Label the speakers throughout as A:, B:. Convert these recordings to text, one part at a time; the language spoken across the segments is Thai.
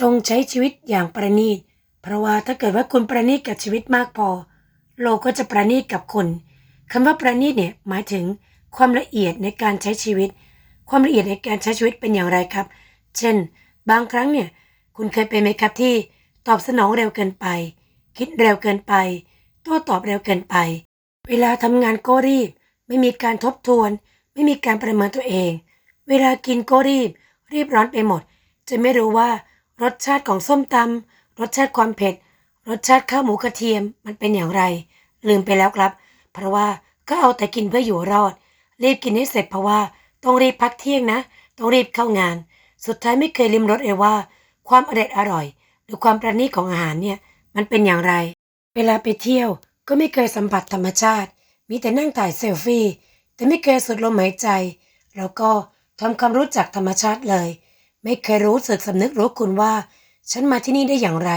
A: จงใช้ชีวิตอย่างประณีต เพราะว่าถ้าเกิดว่าคุณประณีตกับชีวิตมากพอ โลกก็จะประณีตกับคุณคำว่าประณีตเนี่ยหมายถึงความละเอียดในการใช้ชีวิต ความละเอียดในการใช้ชีวิตเป็นอย่างไรครับ เช่น บางครั้งเนี่ยคุณเคยเป็นไหมครับที่ตอบสนองเร็วเกินไป คิดเร็วเกินไปโต้ตอบเร็วเกินไป เวลาทำงานก็รีบ ไม่มีการทบทวน ไม่มีการประเมินตัวเอง เวลากินก็รีบ รีบร้อนไปหมด จะไม่รู้ว่า รสชาติของส้มตำรสชาติความเผ็ด รสชาติข้าวหมูกระเทียมมันเป็นอย่างไร ลืมไปแล้วครับ เพราะว่าก็เอาแต่กินเพื่ออยู่รอด รีบกินให้เสร็จเพราะว่าต้องรีบพักเที่ยงนะ ต้องรีบเข้างาน สุดท้ายไม่เคยลิมรสเลยว่า ความอร่อยอร่อย หรือความประณีตของอาหารเนี่ยมันเป็นอย่างไร เวลาไปเที่ยวก็ไม่เคยสัมผัสธรรมชาติ มีแต่นั่งถ่ายเซลฟี่ แต่ไม่เคยสูดลมหายใจ แล้วก็ทำความรู้จักธรรมชาติเลย ไม่เคยรู้สึกสำนึกรู้คุณว่า ฉันมาที่นี่ได้อย่างไร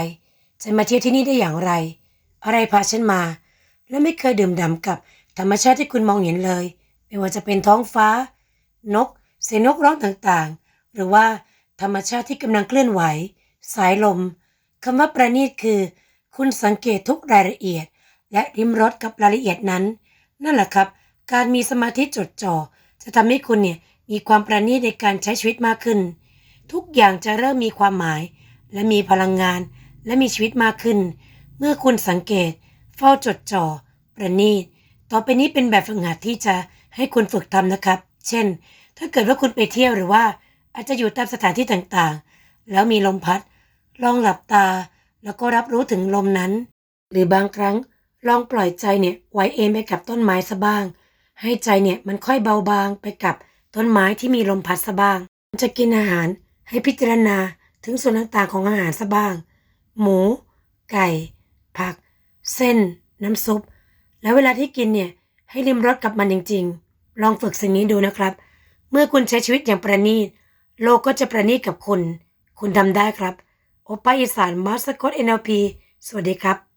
A: ฉันมาเที่ยวที่นี่ได้อย่างไร อะไรพาฉันมา และไม่เคยดื่มด่ำกับธรรมชาติที่คุณมองเห็นเลย ไม่ว่าจะเป็นท้องฟ้า นก เสียงนกร้องต่างๆ หรือว่าธรรมชาติที่กำลังเคลื่อนไหว สายลมคำว่าประณีตคือ คุณสังเกตทุกรายละเอียด และริมรสกับรายละเอียดนั้น นั่นแหละครับ การมีสมาธิจดจ่อจะทำให้คุณเนี่ยมีความประณีตในการใช้ชีวิตมากขึ้น ทุกอย่างจะเริ่มมีความหมาย และมีพลังงาน และมีชีวิตมากขึ้น เมื่อคุณสังเกต เฝ้าจดจ่อ ประณีต ต่อไปนี้เป็นแบบฝึกหัดที่จะให้คุณฝึกทำนะครับ เช่น ถ้าเกิดว่าคุณไปเที่ยวหรือว่า อาจจะอยู่ตามสถานที่ต่างๆ แล้วมีลมพัด ลองหลับตา แล้วก็รับรู้ถึงลมนั้น หรือบางครั้งลองปล่อยใจเนี่ยไว้เองไปกับต้นไม้ซะบ้าง ให้ใจเนี่ยมันค่อยเบาบางไปกับต้นไม้ที่มีลมพัดซะบ้าง จะกินอาหาร ให้พิจารณาถึงส่วนต่างๆของอาหารซะบ้าง หมู ไก่ ผัก เส้น น้ำซุป แล้วเวลาที่กินเนี่ย ให้ริมรสกับมันจริง ๆ ลองฝึกสิ่งนี้ดูนะครับ เมื่อคุณใช้ชีวิตอย่างประณีต โลกก็จะประณีตกับคุณ คุณทำได้ครับ โอป้าอีสานมาสคอตเอ็นเอลพีสวัสดีครับ